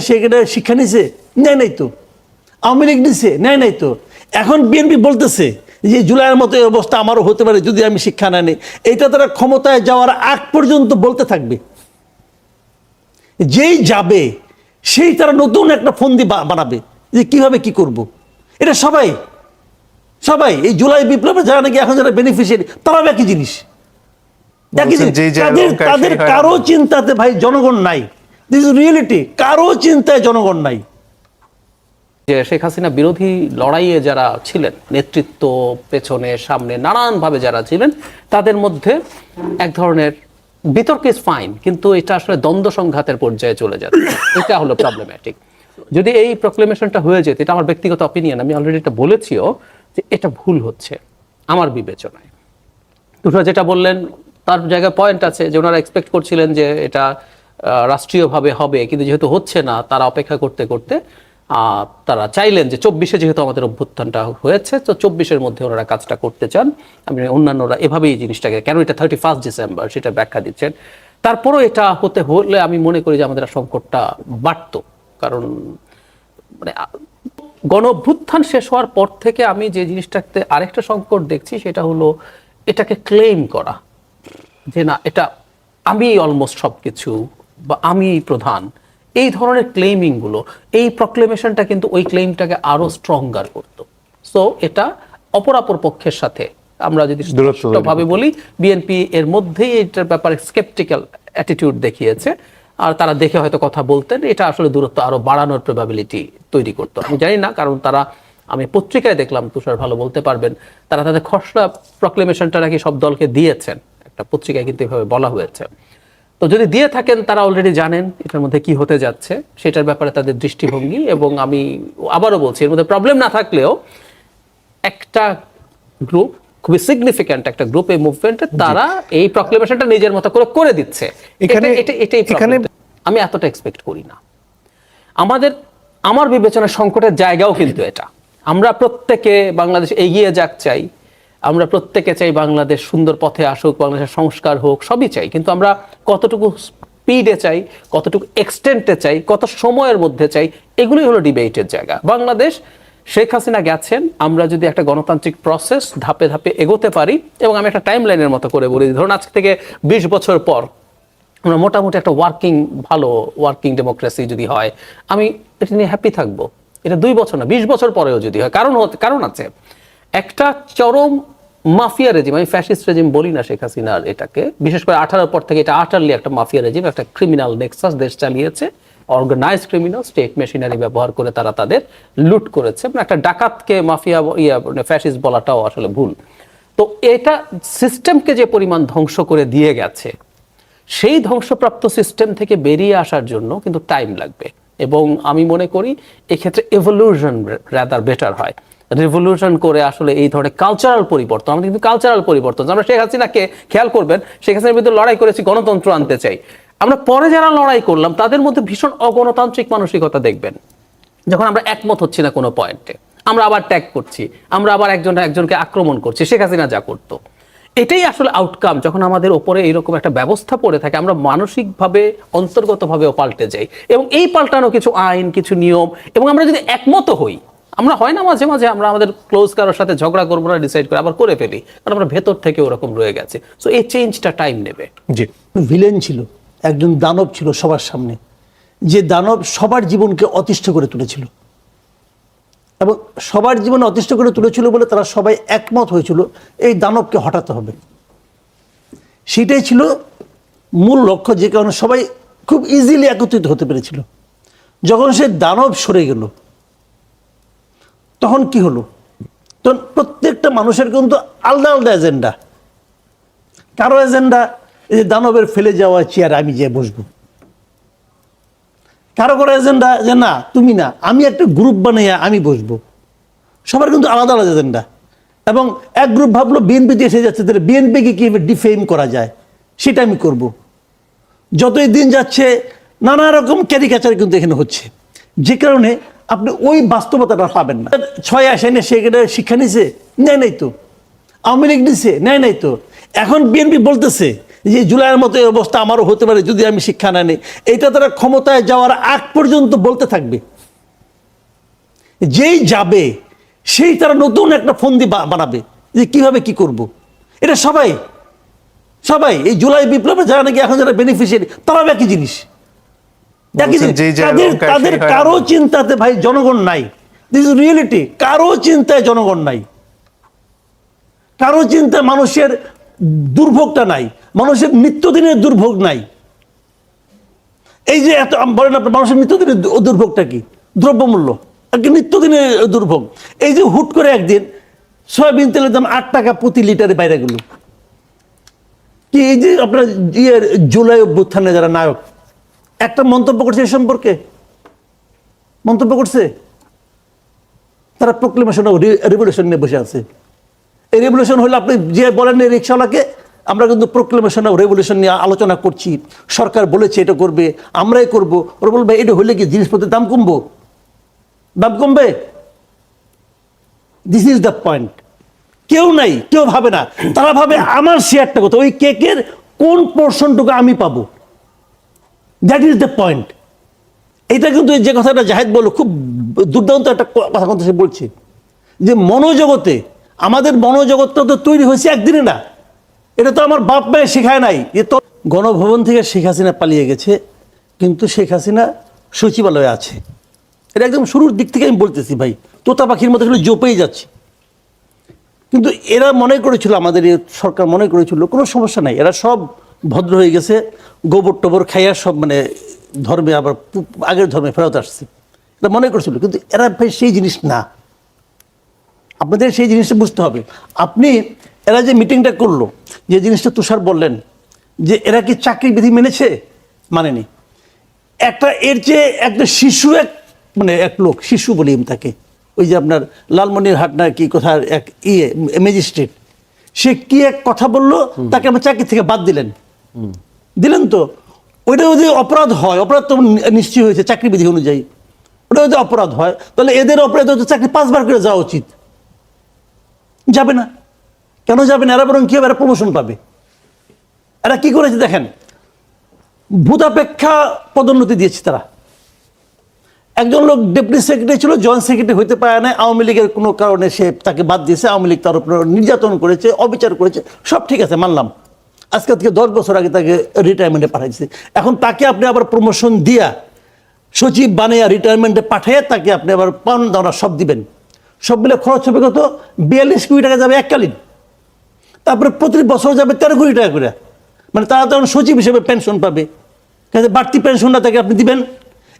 সেখানে শিক্ষা নিছে নেয় নাই তো আওয়ামী লীগ নিছে নেয় নাই তো এখন বিএনপি বলতেছে যে জুলাইয়ের মতো এই অবস্থা আমারও হতে পারে যদি আমি শিক্ষা না নিই এটা তারা ক্ষমতায় যাওয়ার আগ পর্যন্ত বলতে থাকবে যেই যাবে সেই তারা নতুন একটা ফন্দি বানাবে যে কীভাবে কি করব। এটা সবাই সবাই এই জুলাই বিপ্লবে যারা নাকি এখন যারা বেনিফিশিয়ারি তারাও একই জিনিস একই জিনিস। তাদের না। কারও চিন্তাতে ভাই জনগণ নাই দিস রিয়েলিটি কারও চিন্তায় জনগণ নাই। যে শেখ হাসিনা বিরোধী লড়াইয়ে যারা ছিলেন, নেতৃত্ব, পেছনে, সামনে, নানানভাবে যারা ছিলেন, তাদের মধ্যে এক ধরনের বিতর্ক ইজ ফাইন কিন্তু এটা আসলে দ্বন্দ্ব সংঘাতের পর্যায়ে চলে যাচ্ছে। এটা হলো প্রবলেম্যাটিক যদি এই প্রক্লেমেশনটা হয়ে যেত, এটা আমার ব্যক্তিগত অপিনিয়ন আমি অলরেডি এটা বলেছিও যে এটা ভুল হচ্ছে, আমার বিবেচনায়। তুষার যেটা বললেন, তার জায়গায় পয়েন্ট আছে যে ওনারা এক্সপেক্ট করছিলেন যে এটা রাষ্ট্রীয়ভাবে হবে, কিন্তু যেহেতু হচ্ছে না, তারা অপেক্ষা করতে করতে তারা চাইলেন যে চব্বিশে যেহেতু আমাদের অভ্যুত্থানটা হয়েছে, তো চব্বিশের মধ্যে ওনারা কাজটা করতে চান। আমি অন্যান্যরা এভাবেই জিনিসটাকে, কেন এটা থার্টি ফার্স্ট ডিসেম্বর সেটা ব্যাখ্যা দিচ্ছেন। তারপরও এটা হতে হলে আমি মনে করি যে আমাদের সংকটটা বাড়তো। কারণ মানে গণ অভ্যুত্থান শেষ হওয়ার পর থেকে আমি যে জিনিসটাতে আরেকটা সংকট দেখছি, সেটা হলো এটাকে ক্লেম করা। যে না, এটা আমি অলমোস্ট সব কিছু বা আমি প্রধান এই ধরনের ক্লেমিংগুলো এই প্রক্লেমেশনটা কিন্তু ওই ক্লেমটাকে আরও স্ট্রঙ্গার করতো। সো এটা অপরাপর পক্ষের সাথে আমরা যদি ভাবে বলি বিএনপি এর মধ্যেই এটার ব্যাপারে স্কেপটিক্যাল অ্যাটিটিউড দেখিয়েছে। আর তারা দেখে হয়তো কথা বলতেন এটা আসলে দূরত্ব আরও বাড়ানোর প্রবাবিলিটি তৈরি করতো। আমি জানি না কারণ তারা আমি পত্রিকায় দেখলাম তুষার ভালো বলতে পারবেন তারা তাদের খসড়া প্রক্লেমেশনটা নাকি সব দলকে দিয়েছেন। একটা পত্রিকায় কিন্তু এভাবে বলা হয়েছে। তো যদি দিয়ে থাকেন তারা অলরেডি জানেন এটার মধ্যে কি হতে যাচ্ছে সেটার ব্যাপারে তাদের দৃষ্টিভঙ্গি এবং আমি আবারও বলছি এর মধ্যে প্রবলেম না থাকলেও একটা গ্রুপ খুবই সিগনিফিক্যান্ট একটা গ্রুপ এই মুভমেন্টে তারা এই প্রক্লেমেশনটা নিজের মতো করে করে দিচ্ছে। এখানে- এটাই আমি এতটা এক্সপেক্ট করি না। আমাদের আমার বিবেচনায় সংকটের জায়গাও কিন্তু এটা। আমরা প্রত্যেকে বাংলাদেশ এগিয়ে যাক চাই। আমরা প্রত্যেকে চাই বাংলাদেশ সুন্দর পথে আসুক, বাংলাদেশের সংস্কার হোক, সবই চাই। কিন্তু আমরা কতটুকু স্পিডে চাই, কতটুকু এক্সটেন্টে চাই, কত সময়ের মধ্যে চাই, এগুলোই হলো ডিবেটের জায়গা। বাংলাদেশ, শেখ হাসিনা গেছেন, আমরা যদি একটা গণতান্ত্রিক প্রসেস ধাপে ধাপে এগোতে পারি, এবং আমি একটা টাইম লাইনের মতো করে বলি, ধরুন আজ থেকে বিশ বছর পর, আমরা মোটামুটি একটা ওয়ার্কিং ভালো ওয়ার্কিং ডেমোক্রেসি যদি হয়, আমি এটা নিয়ে হ্যাপি থাকব। এটা দুই বছর না, বিশ বছর পরেও যদি হয়, কারণ কারণ আছে। একটা চরম মাফিয়া রেজিম, আমি ফ্যাসিস্ট রেজিম বলি না শেখ হাসিনার এটাকে, বিশেষ করে আঠারোর পর থেকে এটা আটারলি একটা মাফিয়া রেজিম, একটা ক্রিমিনাল নেক্সাস দেশ চালিয়েছে অর্গানাইজ ক্রিমিনাল স্টেট মেশিনারি ব্যবহার করে তারা তাদের লুট করেছে মানে একটা ডাকাতকে মাফিয়া ইয়া ফ্যাসিস্ট বলাটাও আসলে ভুল। তো এটা সিস্টেমকে যে পরিমাণ ধ্বংস করে দিয়ে গেছে, সেই ধ্বংসপ্রাপ্ত সিস্টেম থেকে বেরিয়ে আসার জন্য কিন্তু টাইম লাগবে। এবং আমি মনে করি এক্ষেত্রে এভলিউশন রাদার বেটার হয়। রেভলিউশন করে আসলে এই ধরনের কালচারাল পরিবর্তন আমাদের কিন্তু কালচারাল পরিবর্তন। আমরা শেখ হাসিনাকে খেয়াল করবেন, শেখ হাসিনার বিরুদ্ধে লড়াই করেছি, গণতন্ত্র আনতে চাই। আমরা পরে যারা লড়াই করলাম, তাদের মধ্যে ভীষণ অগণতান্ত্রিক মানসিকতা দেখবেন। যখন আমরা একমত হচ্ছি না কোনো পয়েন্টে আমরা আবার ট্যাগ করছি, আমরা আবার একজন, একজনকে আক্রমণ করছি, শেখ হাসিনা যা করতো। এটাই আসলে আউটকাম যখন আমাদের ওপরে এইরকম একটা ব্যবস্থা পড়ে থাকে, আমরা মানসিকভাবে, অন্তর্গতভাবেও পাল্টে যাই। এবং এই পাল্টানো কিছু আইন, কিছু নিয়ম, এবং আমরা যদি একমত হই আমরা হয় না মাঝে মাঝে আমরা আমাদের ক্লোজ কারোর সাথে ঝগড়া করব না ডিসাইড করে আবার করে ফেলি। কারণ আমরা ভেতর থেকে ওরকম রয়ে গেছে। সো এই চেঞ্জটা টাইম নেবে। জি। ভিলেন ছিল, একজন দানব ছিল সবার সামনে। যে দানব সবার জীবনকে অতিষ্ঠ করে তুলেছিল। এবং সবার জীবনে অতিষ্ঠ করে তুলেছিল বলে তারা সবাই একমত হয়েছিল, এই দানবকে হটাতে হবে। সেটাই ছিল মূল লক্ষ্য, যে কারণে সবাই খুব ইজিলি একত্রিত হতে পেরেছিল। যখন সে দানব সরে গেল তখন কি হলো? তখন প্রত্যেকটা মানুষের কিন্তু আলাদা আলাদা এজেন্ডা কারও এজেন্ডা এই যে দানবের ফেলে যাওয়া চেয়ার আমি যে বসবো। কারও কারও এজেন্ডা যে না, তুমি না, আমি একটা গ্রুপ বানিয়ে আমি বসবো। সবার কিন্তু আলাদা আলাদা এজেন্ডা এবং এক গ্রুপ ভাবলো বিএনপিতে এসে যাচ্ছে, তাহলে বিএনপিকে কীভাবে ডিফেম করা যায়? সেটা আমি করব। যতই দিন যাচ্ছে, নানা রকম ক্যারিকাচার কিন্তু এখানে হচ্ছে। যে কারণে আপনি ওই বাস্তবতাটা পাবেন না। ছয় আসেনি সেখানে শিক্ষা নিছে, নেয় নাই তো। আওয়ামী লীগ নিছে, নেয় নাই তো। এখন বিএনপি বলতেছে যে জুলাইয়ের মতো এই অবস্থা আমারও হতে পারে যদি আমি শিক্ষা না নিই। এটা তারা ক্ষমতায় যাওয়ার আগ পর্যন্ত বলতে থাকবে। যেই যাবে, সেই তারা নতুন একটা ফন্দি বানাবে যে কীভাবে কি করব। এটা সবাই সবাই, এই জুলাই বিপ্লবে যারা নাকি এখন যারা বেনিফিশিয়ারি তারাও একই জিনিস একই বলছেন জিনিস। যেই যে তাদের তাদের কারও চিন্তাতে ভাই জনগণ নাই। দিস ইজ রিয়েলিটি কারও চিন্তায় জনগণ নাই। কারও চিন্তায় মানুষের দুর্ভোগটা নাই। মানুষের নিত্যদিনের দুর্ভোগ নাই। এই যে এত বলেন আপনার মানুষের নিত্যদিনের দুর্ভোগটা কি? দ্রব্যমূল্য। আর কি নিত্যদিনের দুর্ভোগ। এই যে হুট করে একদিন সয়াবিন তেলের দাম আট টাকা প্রতি লিটারে বাইরে গেল। কি এই যে আপনার ইয়ের জুলাই অভ্যুত্থানে যারা নায়ক একটা মন্তব্য করছে এ সম্পর্কে? মন্তব্য করছে? তারা প্রোক্লেমেশন রেভলিউশন নিয়ে বসে আছে। এই রেভলিউশন হলে আপনি যে বলেন এই রিক্সাওয়ালাকে আমরা কিন্তু প্রোক্লেমেশন অফ রেভলিউশন নিয়ে আলোচনা করছি। সরকার বলেছে এটা করবে, আমরাই করব। ওরা বলবে, এটা হলে কি জিনিসপত্রের দাম কমবো? দাম কমবে? দিস ইজ দ্য পয়েন্ট কেউ নাই, কেউ ভাবে না। তারা ভাবে আমার শেয়ারটা কত? ওই কেকের কোন পোর্শনটুকু আমি পাবো? দ্যাট ইজ দ্য পয়েন্ট এটা কিন্তু যে কথাটা জাহেদ বলল, খুব দুর্দান্ত একটা কথা কথা সে বলছে। যে মনোজগতে, আমাদের মনোজগৎটা তো তৈরি হয়েছে একদিনে না। এটা তো আমার বাপ মায়ের শেখায় নাই। যে তো গণভবন থেকে শেখ হাসিনা পালিয়ে গেছে, কিন্তু শেখ হাসিনা সচিবালয়ে আছে। এটা একদম শুরুর দিক থেকে আমি বলতেছি ভাই, তোতা পাখির মতো আসলে জোপেই যাচ্ছে। কিন্তু এরা মনে করেছিল, আমাদের সরকার মনে করেছিল, কোনো সমস্যা নাই। এরা সব ভদ্র হয়ে গেছে গোবর টোবর খাইয়া সব মানে ধর্মে আবার আগের ধর্মে ফেরত আসছে। এটা মনে করেছিল কিন্তু এরা ভাই সেই জিনিস না। আপনাদের সেই জিনিসটা বুঝতে হবে। আপনি এরা যে মিটিংটা করল যে জিনিসটা তুষার বললেন যে এরা কি চাকরি বিধি মেনেছে? মানেনি। একটা এর চেয়ে একটা শিশু এক মানে এক লোক শিশু বলি তাকে। ওই যে আপনার লালমনির হাট না কি কোথায় এক ইয়ে ম্যাজিস্ট্রেট। সে কি এক কথা বলল তাকে আমার চাকরি থেকে বাদ দিলেন। দিলেন তো, ওইটা যদি অপরাধ হয়, অপরাধ তো নিশ্চয়ই হয়েছে চাকরি বিধি অনুযায়ী। ওটা যদি অপরাধ হয়, তাহলে এদের অপরাধ হচ্ছে চাকরি পাঁচবার করে যাওয়া উচিত। যাবে না। কেন যাবে না? এরা বরং কি হবে? এরা প্রমোশন পাবে। এরা কি করেছে দেখেন? ভূতাপেক্ষা পদোন্নতি দিয়েছে তারা। একজন লোক ডেপুটি সেক্রেটারি ছিল, জয়েন্ট সেক্রেটারি হইতে পারে না, আওয়ামী লীগের কোনো কারণে সে তাকে বাদ দিয়েছে, আওয়ামী লীগ তার উপর নির্যাতন করেছে, অবিচার করেছে, সব ঠিক আছে, মানলাম। আজকে থেকে দশ বছর আগে তাকে রিটায়ারমেন্টে পাঠাইছে। এখন তাকে আপনি আবার প্রমোশন দিয়া সচিব বানিয়ে রিটায়ারমেন্টে পাঠিয়ে তাকে আপনি আবার পান দাওয়া সব দিবেন। সব মিলে খরচ হবে কত? বিয়াল্লিশ কোটি টাকা যাবে এককালীন। তারপরে প্রতি বছর যাবে তেরো কোটি টাকা করে। মানে তারা তখন সচিব হিসেবে পেনশন পাবে। কাজে বাড়তি পেনশনটা তাকে আপনি দিবেন।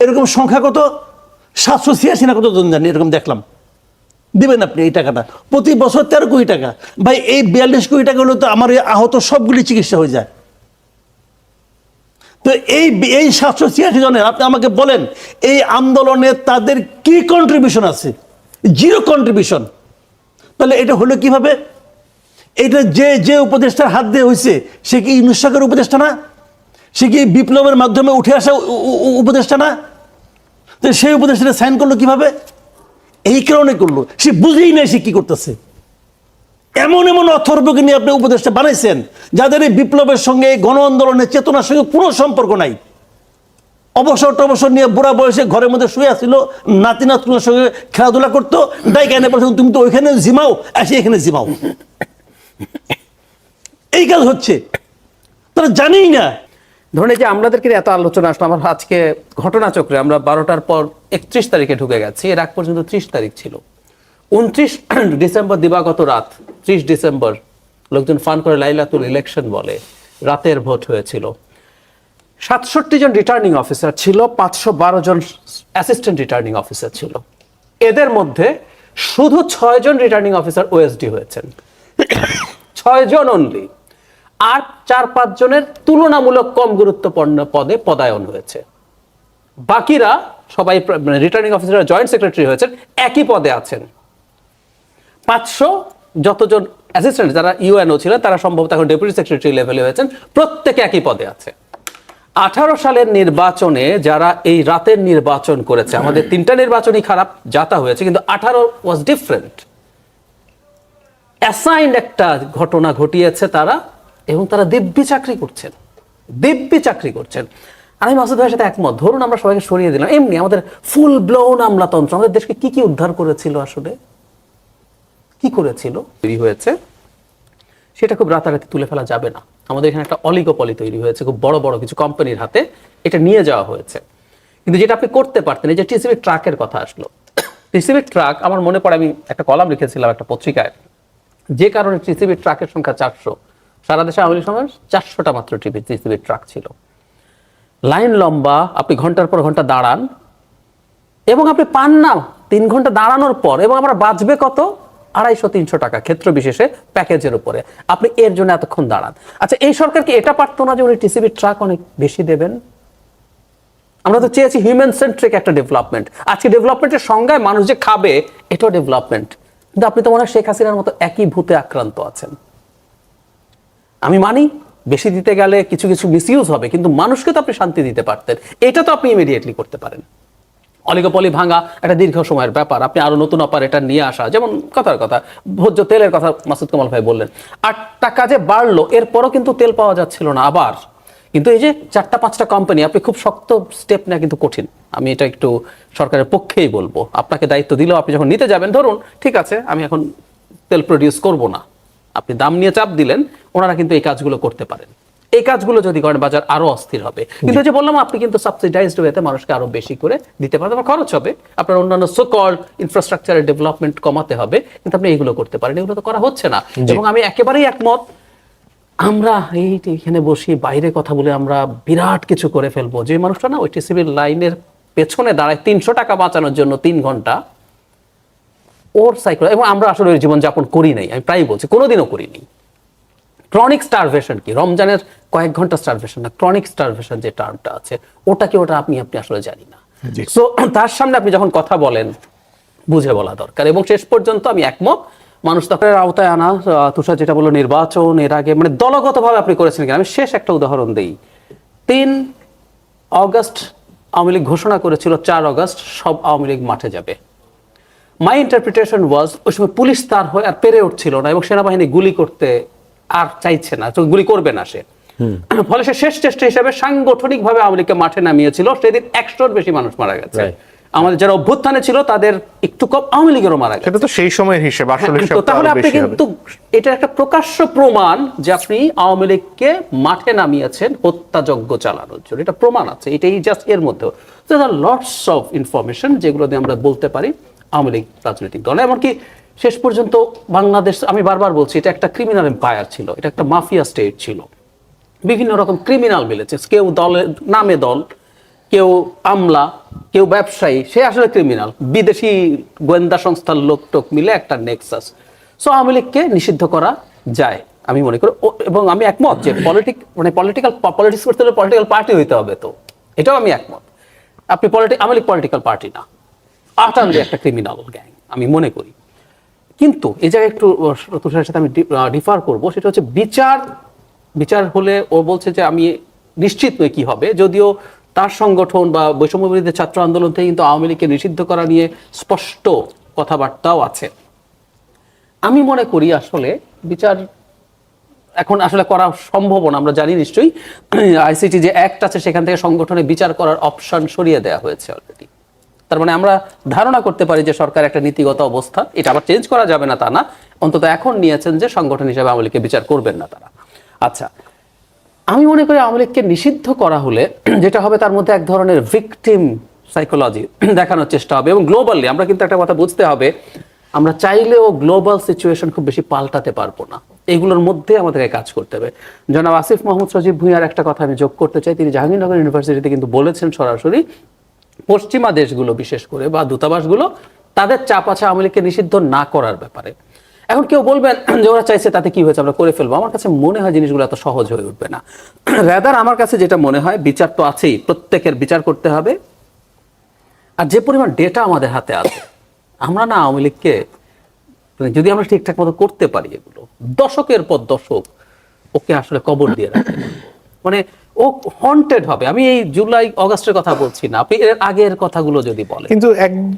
এরকম সংখ্যা কত? সাতশো ছিয়াশি না কত জন জানি এরকম দেখলাম। দিবেন আপনি এই টাকাটা। প্রতি বছর তেরো কোটি টাকা। ভাই, এই বিয়াল্লিশ কোটি টাকা হলে তো আমার আহত সবগুলি চিকিৎসা হয়ে যায়। তো এই এই সাতশো ছিয়াশি জনের, আপনি আমাকে বলেন, এই আন্দোলনে তাদের কি কন্ট্রিবিউশন আছে? জিরো কন্ট্রিবিউশন তাহলে এটা হলো কীভাবে? এটা যে যে উপদেষ্টার হাত দিয়ে হয়েছে সে কি ইনুসাকের উপদেষ্টা না? সে কি বিপ্লবের মাধ্যমে উঠে আসা উপদেষ্টা না? তো সেই উপদেষ্টাটা সাইন করল কীভাবে? এই কারণে করল। সে বুঝেই নাই সে কি করতেছে। এমন এমন অথর্বকে নিয়ে আপনি উপদেশটা বানাইছেন, যাদের এই বিপ্লবের সঙ্গে গণ আন্দোলনের চেতনার সঙ্গে কোনো সম্পর্ক নাই। অবসর টবসর নিয়ে বুড়া বয়সে ঘরের মধ্যে শুয়ে আসছিল নাতি নাতনের সঙ্গে খেলাধুলা করতো, ডাইকা এনে বলছে তুমি তো ওইখানে জিমাও, আসি এখানে জিমাও। এই কাজ হচ্ছে। তারা জানেই না ধরুন যে আমাদেরকে এত আলোচনা আসলো, আমার আজকে ঘটনাচক্রে আমরা বারোটার পর একত্রিশ তারিখে ঢুকে গেছি, এর আগ পর্যন্ত ত্রিশ তারিখ ছিল। উনত্রিশ ডিসেম্বর দিবাগত রাত, ত্রিশ ডিসেম্বর, লোকজন ফান করে লাইলাতুল ইলেকশন বলে, রাতের ভোট হয়েছিল। সাতষট্টি জন রিটার্নিং অফিসার ছিল, পাঁচশো বারো জন অ্যাসিস্ট্যান্ট রিটার্নিং অফিসার ছিল। এদের মধ্যে শুধু ছয় জন রিটার্নিং অফিসার ওএসডি হয়েছেন। ছয় জন অনলি আর চার পাঁচ জনের তুলনামূলক কম গুরুত্বপূর্ণ পদে পদায়ন হয়েছে। বাকিরা সবাই রিটার্নিং অফিসার জয়েন্ট সেক্রেটারি হয়েছেন, একই পদে আছেন। পাঁচশো যতজন অ্যাসিস্ট্যান্ট যারা ইউএনও ছিলেন, তারা সম্ভবত এখন ডেপুটি সেক্রেটারি লেভেলে হয়েছেন, প্রত্যেকে একই পদে আছে। আঠারো সালের নির্বাচনে যারা এই রাতের নির্বাচন করেছে, আমাদের তিনটা নির্বাচনই খারাপ যাতা হয়েছে, কিন্তু আঠারো ওয়াজ ডিফারেন্ট অ্যাসাইন্ড একটা ঘটনা ঘটিয়েছে তারা এবং তারা দিব্যি চাকরি করছেন। দিব্যি চাকরি করছেন। আর আমি মাসুদ ভাইয়ের সাথে একমত। ধরুন আমরা সবাইকে সরিয়ে দিলাম। এমনি আমাদের ফুল ব্লোন আমলাতন্ত্র। আমাদের দেশকে কি কি উদ্ধার করেছিল আসলে? কি করেছিল? তৈরি হয়েছে। সেটা খুব রাতারাতি তুলে ফেলা যাবে না। আমাদের এখানে একটা অলিগোপলি তৈরি হয়েছে খুব বড় বড় কিছু কোম্পানির হাতে। এটা নিয়ে যাওয়া হয়েছে। কিন্তু যেটা আপনি করতে পারতেন এই যে টিসিবি ট্রাকের কথা আসলো। টিসিবি ট্রাক আমার মনে পড়ে আমি একটা কলাম লিখেছিলাম একটা পত্রিকায়। যে কারণে টিসিবি ট্রাকের সংখ্যা চারশো। সারা দেশে আওয়ামী লীগ সময় চারশোটা মাত্র টিভি টিসিবি ট্রাক ছিল। লাইন লম্বা, আপনি ঘণ্টার পর ঘণ্টা দাঁড়ান, এবং আপনি পান না তিন ঘণ্টা দাঁড়ানোর পর, এবং আমরা বাঁচবে কত? আড়াইশো, তিনশো টাকা ক্ষেত্র বিশেষে প্যাকেজের উপরে। আপনি এর জন্য এতক্ষণ দাঁড়ান। আচ্ছা এই সরকারকে এটা পারতো না যে উনি টিসিবি ট্রাক অনেক বেশি দেবেন? আমরা তো চেয়েছি হিউম্যান সেন্ট্রিক একটা ডেভেলপমেন্ট আজকে ডেভেলপমেন্টের সংজ্ঞায় মানুষ যে খাবে, এটাও ডেভেলপমেন্ট কিন্তু আপনি তো মনে হয় শেখ হাসিনার মতো একই ভূতে আক্রান্ত আছেন। আমি মানি, বেশি দিতে গেলে কিছু কিছু মিসইউজ হবে, কিন্তু মানুষকে তো আপনি শান্তি দিতে পারতেন। এটা তো আপনি ইমিডিয়েটলি করতে পারেন। অলিগোপলি ভাঙা একটা দীর্ঘ সময়ের ব্যাপার। আপনি আরও নতুন অপারেটর নিয়ে আসা, যেমন কথার কথা, ভোজ্য তেলের কথা মাসুদ কামাল ভাই বললেন। আট টাকা যে বাড়লো, এরপরও কিন্তু তেল পাওয়া যাচ্ছিল না আবার। কিন্তু এই যে চারটা, পাঁচটা কোম্পানি আপনি খুব শক্ত স্টেপ নেওয়া কিন্তু কঠিন। আমি এটা একটু সরকারের পক্ষেই বলব। আপনাকে দায়িত্ব দিলেও আপনি যখন নিতে যাবেন, ধরুন, ঠিক আছে, আমি এখন তেল প্রডিউস করব না। আপনি দাম নিয়ে চাপ দিলেন ওনারা কিন্তু এই কাজগুলো করতে পারেন। এই কাজগুলো যদি করেন বাজার আরও অস্থির হবে। কিন্তু যে বললাম আপনি কিন্তু সাবসিডাইজড ওয়েতে মানুষকে আরও বেশি করে দিতে পারেন আবার খরচ হবে। আপনার অন্যান্য সোকল ইনফ্রাস্ট্রাকচারের ডেভেলপমেন্ট কমাতে হবে কিন্তু আপনি এগুলো করতে পারেন। এগুলো তো করা হচ্ছে না। এবং আমি একেবারেই একমত আমরা এই এখানে বসে বাইরে কথা বলে আমরা বিরাট কিছু করে ফেলব। যে মানুষটা না ওই টিসিবির লাইনের পেছনে দাঁড়ায় তিনশো টাকা বাঁচানোর জন্য তিন ঘণ্টা ওর সাইকেল এবং আমরা আসলে ওই জীবনযাপন করি নাই আমি প্রায় বলছি কোনোদিনও করিনি ক্রনিক স্টারভেশন কি? রমজানের কয়েক ঘণ্টা স্টারভেশন না ক্রনিক স্টারভেশন যে টার্মটা আছে ওটা কি ওটা আপনি আপনি আসলে জানি না। সো তার সামনে আপনি যখন কথা বলেন বুঝে বলা দরকার। এবং শেষ পর্যন্ত আমি একমত মানুষ তখন আওতায় আনা তুষার যেটা বলল নির্বাচন এর আগে মানে দলগতভাবে আপনি করেছেন কিনা আমি শেষ একটা উদাহরণ দিই। তিন অগস্ট আওয়ামী লীগ ঘোষণা করেছিল চার অগস্ট সব আওয়ামী লীগ মাঠে যাবে। মাই ইন্টারপ্রিটেশন ওয়াজ ওই সময় পুলিশ তার হয়ে আর পেরে উঠছিল না এবং সেনাবাহিনী গুলি করতে আর চাইছে না গুলি করবে না সে। ফলে সে শেষ চেষ্টা হিসেবে সাংগঠনিক ভাবে আওয়ামী লীগকে মাঠে নামিয়েছিল। সেদিন একশোর বেশি মানুষ মারা গেছে। আমাদের যারা অভ্যুত্থানে ছিল তাদের একটু কম আওয়ামী লীগেরও মারা গেছে। তো সেই সময়ের হিসেব আসলে হ্যাঁ, হিসাবটা তাহলে আপনি কিন্তু এটা একটা প্রকাশ্য প্রমাণ যে আপনি আওয়ামী লীগকে মাঠে নামিয়েছেন হত্যাযজ্ঞ চালানোর জন্য। এটা প্রমাণ আছে এটাই জাস্ট এর মধ্যে লটস অফ ইনফরমেশন যেগুলো দিয়ে আমরা বলতে পারি। আওয়ামী লীগ রাজনৈতিক দল। এমনকি শেষ পর্যন্ত বাংলাদেশ, আমি বারবার বলছি, এটা একটা ক্রিমিনাল এম্পায়ার ছিল, এটা একটা মাফিয়া স্টেট ছিল। বিভিন্ন রকম ক্রিমিনাল মিলেছে, কেউ দলের নামে দল, কেউ আমলা, কেউ ব্যবসায়ী, সে আসলে ক্রিমিনাল বিদেশি গোয়েন্দা সংস্থার লোক টোক মিলে একটা নেক্সাস সো আওয়ামী লীগকে নিষিদ্ধ করা যায়, আমি মনে করি। এবং আমি একমত যে পলিটিক মানে পলিটিক্যাল পলিটিক্স করতে হলে পলিটিক্যাল পার্টি হইতে হবে তো। এটাও আমি একমত। আপনি politic Awami League political party না। আটানলি একটা ক্রিমিনাল গ্যাং আমি মনে করি। কিন্তু এই জায়গায় একটু তুষারের সাথে আমি ডিফার করব, সেটা হচ্ছে বিচার বিচার হলে ও বলছে যে আমি নিশ্চিত নই কি হবে, যদিও তার সংগঠন বা বৈষম্য বিরোধী ছাত্র আন্দোলন থেকে কিন্তু আওয়ামী লীগকে নিষিদ্ধ করা নিয়ে স্পষ্ট কথাবার্তাও আছে। আমি মনে করি আসলে বিচার এখন আসলে করা সম্ভব না, আমরা জানি নিশ্চয়ই আইসিটি যে অ্যাক্ট আছে সেখান থেকে সংগঠনে বিচার করার অপশন সরিয়ে দেওয়া হয়েছে অলরেডি তার মানে আমরা ধারণা করতে পারি যে সরকার একটা নীতিগত অবস্থা এটা আবার চেঞ্জ করা যাবে না তা না, অন্তত এখন নিয়েছেন যে সংগঠন হিসেবে আওয়ামী লীগকে বিচার করবেন না তারা। আচ্ছা আমি মনে করি আওয়ামী লীগকে নিষিদ্ধ করা হলে যেটা হবে তার মধ্যে এক ধরনের ভিকটিম সাইকোলজি দেখানোর চেষ্টা হবে এবং গ্লোবালি আমরা কিন্তু একটা কথা বুঝতে হবে, আমরা চাইলেও গ্লোবাল সিচুয়েশন খুব বেশি পাল্টাতে পারব না। এগুলোর মধ্যে আমাদেরকে কাজ করতে হবে। জনাব আসিফ মাহমুদ সজীব ভুঁইয়ার একটা কথা আমি যোগ করতে চাই, তিনি জাহাঙ্গীরনগর ইউনিভার্সিটিতে কিন্তু বলেছেন সরাসরি পশ্চিমা দেশগুলো বিশেষ করে বা দূতাবাসগুলো, তাদের চাপ আছে আওয়ামী লীগকে নিষিদ্ধ না করার ব্যাপারে। এখন কেউ বলবেন যে ওরা চাইছে তাতে কি হয়েছে, আমরা করে ফেলব। আমার কাছে মনে হয় জিনিসগুলো এত সহজ হয়ে উঠবে না। রেদার আমার কাছে যেটা মনে হয়, বিচার তো আছেই, প্রত্যেকের বিচার করতে হবে। আর যে পরিমাণ ডেটা আমাদের হাতে আছে, আমরা না আওয়ামী লীগকে মানে যদি আমরা ঠিকঠাক মতো করতে পারি এগুলো, দশকের পর দশক ওকে আসলে কবর দিয়ে রাখতে মানে ও হন্টেড হবে। আমি এই জুলাই, অগাস্টের কথা বলছি না। আপনি এর আগের কথাগুলো যদি বলেন। কিন্তু এক